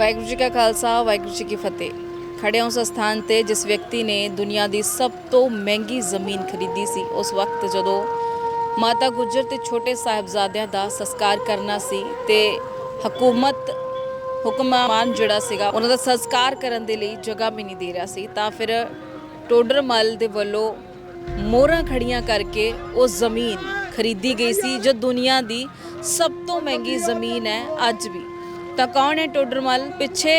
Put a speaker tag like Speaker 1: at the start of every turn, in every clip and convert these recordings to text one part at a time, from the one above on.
Speaker 1: ਵਾਹਿਗੁਰੂ ਜੀ ਕਾ ਖਾਲਸਾ, ਵਾਹਿਗੁਰੂ ਜੀ ਕੀ ਫਤਿਹ। ਖੜੇ ਹਾਂ ਉਸ ਸਥਾਨ ਤੇ ਜਿਸ ਵਿਅਕਤੀ ਨੇ ਦੁਨੀਆ ਦੀ ਸਭ ਤੋਂ ਮਹਿੰਗੀ ਜ਼ਮੀਨ ਖਰੀਦੀ ਸੀ, ਉਸ ਵਕਤ ਜਦੋਂ ਮਾਤਾ ਗੁਜਰ ਤੇ ਛੋਟੇ ਸਾਹਿਬਜ਼ਾਦਿਆਂ ਦਾ ਸੰਸਕਾਰ ਕਰਨਾ ਸੀ ਤੇ ਹਕੂਮਤ ਹੁਕਮਾਨ ਜਿਹੜਾ ਸੀਗਾ, ਉਹਨਾਂ ਦਾ ਸੰਸਕਾਰ ਕਰਨ ਦੇ ਲਈ ਜਗ੍ਹਾ ਵੀ ਨਹੀਂ ਦੇ ਰਿਹਾ ਸੀ, ਤਾਂ ਫਿਰ ਟੋਡਰਮਲ ਦੇ ਵੱਲੋਂ ਮੋਹਰਾਂ ਖੜੀਆਂ ਕਰਕੇ ਉਹ ਜ਼ਮੀਨ ਖਰੀਦੀ ਗਈ ਸੀ, ਜੋ ਦੁਨੀਆ ਦੀ ਸਭ ਤੋਂ ਮਹਿੰਗੀ ਜ਼ਮੀਨ ਹੈ ਅੱਜ ਵੀ। ਤਾਂ ਕੌਣ ਹੈ ਟੋਡਰਮਲ ਪਿੱਛੇ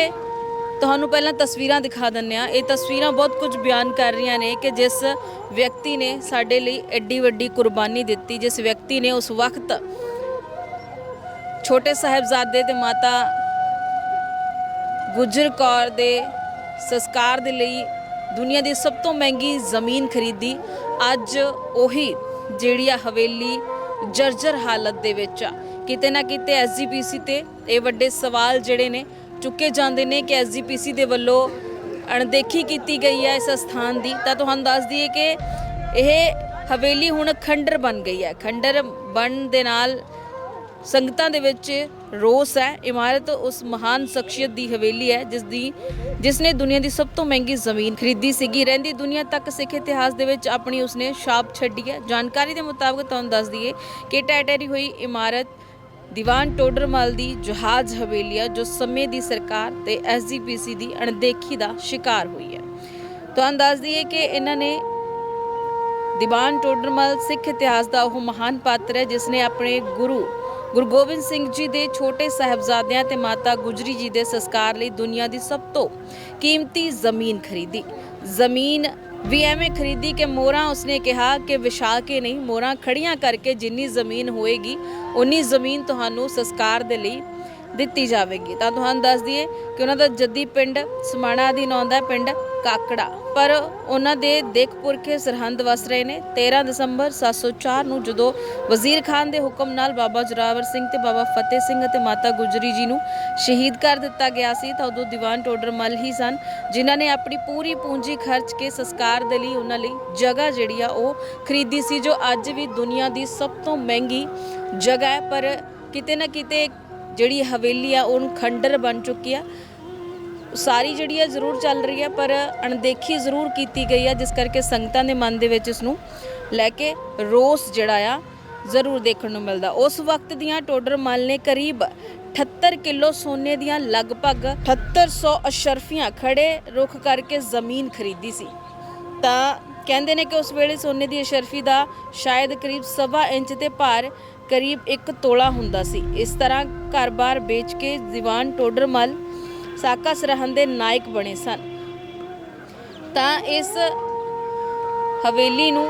Speaker 1: ਤੁਹਾਨੂੰ ਪਹਿਲਾਂ ਤਸਵੀਰਾਂ ਦਿਖਾ ਦਿੰਨੇ ਆ ਇਹ ਤਸਵੀਰਾਂ ਬਹੁਤ ਕੁਝ ਬਿਆਨ ਕਰ ਰਹੀਆਂ ਨੇ ਕਿ ਜਿਸ ਵਿਅਕਤੀ ਨੇ ਸਾਡੇ ਲਈ ਐਡੀ ਵੱਡੀ ਕੁਰਬਾਨੀ ਦਿੱਤੀ, ਜਿਸ ਵਿਅਕਤੀ ਨੇ ਉਸ ਵਕਤ ਛੋਟੇ ਸਾਹਿਬਜ਼ਾਦੇ ਤੇ ਮਾਤਾ ਗੁਜਰ ਕੌਰ ਦੇ ਸੰਸਕਾਰ ਦੇ ਲਈ ਦੁਨੀਆ ਦੀ ਸਭ ਤੋਂ ਮਹਿੰਗੀ ਜ਼ਮੀਨ ਖਰੀਦੀ। ਅੱਜ ਉਹੀ ਜਿਹੜੀ ਆ ਹਵੇਲੀ ਜਰਜਰ ਹਾਲਤ ਦੇ ਵਿੱਚ ਆ। ਕਿਤੇ ਨਾ ਕਿਤੇ ਐਸਜੀਪੀਸੀ ਤੇ ਇਹ ਵੱਡੇ ਸਵਾਲ ਜਿਹੜੇ ਨੇ ਚੁੱਕੇ ਜਾਂਦੇ ਨੇ ਕਿ ਐਸਜੀਪੀਸੀ ਦੇ ਵੱਲੋਂ ਅਣਦੇਖੀ ਕੀਤੀ ਗਈ ਹੈ ਇਸ ਸਥਾਨ ਦੀ। ਤਾਂ ਤੁਹਾਨੂੰ ਦੱਸ ਦਈਏ ਕਿ ਇਹ ਹਵੇਲੀ ਹੁਣ ਖੰਡਰ ਬਣ ਗਈ ਹੈ। ਖੰਡਰ ਬਣ ਦੇ ਨਾਲ ਸੰਗਤਾਂ ਦੇ ਵਿੱਚ ਰੋਸ ਹੈ। ਇਮਾਰਤ ਉਸ ਮਹਾਨ ਸ਼ਖਸੀਅਤ ਦੀ ਹਵੇਲੀ ਹੈ, ਜਿਸ ਦੀ ਜਿਸ ਨੇ ਦੁਨੀਆ ਦੀ ਸਭ ਤੋਂ ਮਹਿੰਗੀ ਜ਼ਮੀਨ ਖਰੀਦੀ ਸੀਗੀ। ਰਹਿੰਦੀ ਦੁਨੀਆ ਤੱਕ ਸਿੱਖ ਇਤਿਹਾਸ ਦੇ ਵਿੱਚ ਆਪਣੀ ਉਸਨੇ ਛਾਪ ਛੱਡੀ ਹੈ। ਜਾਣਕਾਰੀ ਦੇ ਮੁਤਾਬਕ ਤੁਹਾਨੂੰ ਦੱਸ ਦਈਏ ਕਿ ਟੈਟਰੀ ਹੋਈ ਇਮਾਰਤ ਦੀਵਾਨ ਟੋਡਰਮਲ ਦੀ ਜਹਾਜ਼ ਹਵੇਲੀ ਹੈ ਜੋ ਸਮੇਂ ਦੀ ਸਰਕਾਰ ਤੇ ਐਸਜੀਪੀਸੀ ਦੀ ਅਣਦੇਖੀ ਦਾ ਸ਼ਿਕਾਰ ਹੋਈ ਹੈ। ਤੁਹਾਨੂੰ ਦੱਸ ਦਈਏ ਕਿ ਇਹਨਾਂ ਨੇ ਦੀਵਾਨ ਟੋਡਰਮਲ ਸਿੱਖ ਇਤਿਹਾਸ ਦਾ ਉਹ ਮਹਾਨ ਪਾਤਰ ਹੈ ਜਿਸ ਨੇ ਆਪਣੇ ਗੁਰੂ ਗੁਰੂ ਗੋਬਿੰਦ ਸਿੰਘ ਜੀ ਦੇ ਛੋਟੇ ਸਾਹਿਬਜ਼ਾਦਿਆਂ ਤੇ ਮਾਤਾ ਗੁਜਰੀ ਜੀ ਦੇ ਸੰਸਕਾਰ ਲਈ ਦੁਨੀਆ ਦੀ ਸਭ ਤੋਂ ਕੀਮਤੀ ਜ਼ਮੀਨ ਖਰੀਦੀ। ਜ਼ਮੀਨ ਵੀ ਐਵੇਂ ਖਰੀਦੀ ਕਿ ਮੋਹਰਾਂ ਉਸਨੇ ਕਿਹਾ ਕਿ ਵਿਛਾ ਕੇ ਨਹੀਂ, ਮੋਹਰਾਂ ਖੜੀਆਂ ਕਰਕੇ ਜਿੰਨੀ ਜ਼ਮੀਨ ਹੋਏਗੀ ਉਨੀ ਜ਼ਮੀਨ ਤੁਹਾਨੂੰ ਸੰਸਕਾਰ ਦੇ ਲਈ ਦਿੱਤੀ ਜਾਵੇਗੀ। ਤਾਂ ਤੁਹਾਨੂੰ ਦੱਸ ਦਈਏ ਕਿ ਉਹਨਾਂ ਦਾ ਜੱਦੀ ਪਿੰਡ ਸਮਾਣਾ ਅਧੀਨ ਆਉਂਦਾ ਪਿੰਡ ਕਾਕੜਾ। ਪਰ ਉਹਨਾਂ ਦੇ ਦੇਖਪੁਰਖੇ ਸਰਹੰਦ ਵਸ ਰਹੇ ਨੇ। 13 ਦਸੰਬਰ 704 ਨੂੰ ਜਦੋਂ ਵਜ਼ੀਰ ਖਾਨ ਦੇ ਹੁਕਮ ਨਾਲ ਬਾਬਾ ਜੋਰਾਵਰ ਸਿੰਘ ਤੇ ਬਾਬਾ ਫਤਿਹ ਸਿੰਘ ਅਤੇ ਮਾਤਾ ਗੁਜਰੀ ਜੀ ਨੂੰ ਸ਼ਹੀਦ ਕਰ ਦਿੱਤਾ ਗਿਆ ਸੀ, ਤਾਂ ਉਦੋਂ ਦੀਵਾਨ ਟੋਡਰ ਮੱਲ ਹੀ ਸਨ, ਜਿਨ੍ਹਾਂ ਨੇ ਆਪਣੀ ਪੂਰੀ ਪੂੰਜੀ ਖਰਚ ਕੇ ਸੰਸਕਾਰ ਦੇ ਲਈ ਉਹਨਾਂ ਲਈ ਜਗ੍ਹਾ ਜਿਹੜੀ ਆ ਉਹ ਖਰੀਦੀ ਸੀ, ਜੋ ਅੱਜ ਵੀ ਦੁਨੀਆ ਦੀ ਸਭ ਤੋਂ ਮਹਿੰਗੀ ਜਗ੍ਹਾ ਹੈ। ਪਰ ਕਿਤੇ ਨਾ ਕਿਤੇ ਜਿਹੜੀ ਹਵੇਲੀ ਆ, ਉਹਨੂੰ ਖੰਡਰ ਬਣ ਚੁੱਕੀ ਆ। ਸਾਰੀ ਜਿਹੜੀ ਹੈ ਜ਼ਰੂਰ ਚੱਲ ਰਹੀ ਹੈ ਪਰ ਅਣਦੇਖੀ ਜ਼ਰੂਰ ਕੀਤੀ ਗਈ ਹੈ ਜਿਸ ਕਰਕੇ ਸੰਗਤਾਂ ਦੇ ਮਨ ਦੇ ਵਿੱਚ ਇਸ ਨੂੰ ਲੈ ਕੇ ਰੋਸ ਜਿਹੜਾ ਆ ਜ਼ਰੂਰ ਦੇਖਣ ਨੂੰ ਮਿਲਦਾ। ਉਸ ਵਕਤ ਦੀਆਂ ਟੋਡਰ ਮਲ ਨੇ ਕਰੀਬ 78 ਕਿਲੋ ਸੋਨੇ ਦੀਆਂ ਲਗਭਗ 7800 ਅਸ਼ਰਫੀਆਂ ਖੜੇ ਰੁੱਖ ਕਰਕੇ ਜ਼ਮੀਨ ਖਰੀਦੀ ਸੀ। ਤਾਂ ਕਹਿੰਦੇ ਨੇ ਕਿ ਉਸ ਵੇਲੇ ਸੋਨੇ ਦੀ ਅਸ਼ਰਫੀ ਦਾ ਸ਼ਾਇਦ ਕਰੀਬ ਸਵਾ ਇੰਚ ਤੇ ਭਾਰ ਕਰੀਬ 1 ਤੋਲਾ ਹੁੰਦਾ ਸੀ। ਇਸ ਤਰ੍ਹਾਂ ਘਰ-ਬਾਰ ਵੇਚ ਕੇ ਦੀਵਾਨ ਟੋਡਰ ਟੋਡਰਮਲ ਸਾਕਾ ਸਰਹੰਦ ਦੇ ਨਾਇਕ ਬਣੇ ਸਨ। ਤਾਂ ਇਸ ਹਵੇਲੀ ਨੂੰ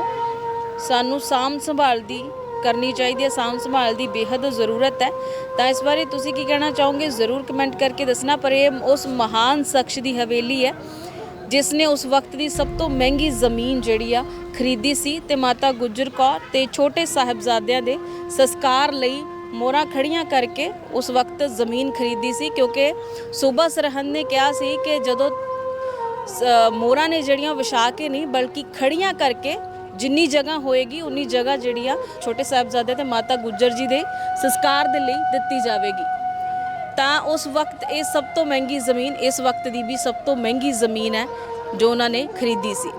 Speaker 1: ਸਾਨੂੰ ਸਾਂਭ ਸੰਭਾਲ ਦੀ ਕਰਨੀ ਚਾਹੀਦੀ ਹੈ, ਸਾਂਭ ਸੰਭਾਲ ਦੀ ਬੇਹੱਦ ਜ਼ਰੂਰਤ ਹੈ। ਤਾਂ ਇਸ ਬਾਰੇ ਤੁਸੀਂ ਕੀ ਕਹਿਣਾ ਚਾਹੋਗੇ? ਜ਼ਰੂਰ ਕਮੈਂਟ ਕਰਕੇ ਦੱਸਣਾ, ਪਰ ਇਹ ਉਸ ਮਹਾਨ ਸ਼ਖਸ ਦੀ ਹਵੇਲੀ ਹੈ, ਜਿਸ ਨੇ ਉਸ ਵਕਤ ਦੀ ਸਭ ਤੋਂ ਮਹਿੰਗੀ ਜ਼ਮੀਨ ਜਿਹੜੀ ਆ ਖਰੀਦੀ ਸੀ ਤੇ ਮਾਤਾ ਗੁਜਰ ਕੌਰ ਤੇ ਛੋਟੇ ਸਾਹਿਬਜ਼ਾਦਿਆਂ ਦੇ ਸੰਸਕਾਰ ਲਈ ਮੋਹਰਾਂ ਖੜੀਆਂ ਕਰਕੇ ਉਸ ਵਕਤ ਜ਼ਮੀਨ ਖਰੀਦੀ ਸੀ ਕਿਉਂਕਿ ਸੂਬਾ ਸਰਹੰਦ ਨੇ ਕਿਹਾ ਸੀ ਕਿ ਜਦੋਂ ਸ- ਮੋਹਰਾਂ ਨੇ ਜਿਹੜੀਆਂ ਵਿਛਾ ਕੇ ਨਹੀਂ, ਬਲਕਿ ਖੜੀਆਂ ਕਰਕੇ ਜਿੰਨੀ ਜਗ੍ਹਾ ਹੋਏਗੀ, ਉਨੀ ਜਗ੍ਹਾ ਜਿਹੜੀ ਆ ਛੋਟੇ ਸਾਹਿਬਜ਼ਾਦੇ ਤੇ ਮਾਤਾ ਗੁੱਜਰ ਜੀ ਦੇ ਸੰਸਕਾਰ ਦੇ ਲਈ ਦਿੱਤੀ ਜਾਵੇਗੀ। ਤਾਂ ਉਸ ਵਕਤ ਇਹ ਸਭ ਤੋਂ ਮਹਿੰਗੀ ਜ਼ਮੀਨ, ਇਸ ਵਕਤ ਦੀ ਵੀ ਸਭ ਤੋਂ ਮਹਿੰਗੀ ਜ਼ਮੀਨ ਹੈ ਜੋ ਉਹਨਾਂ ਨੇ ਖਰੀਦੀ ਸੀ।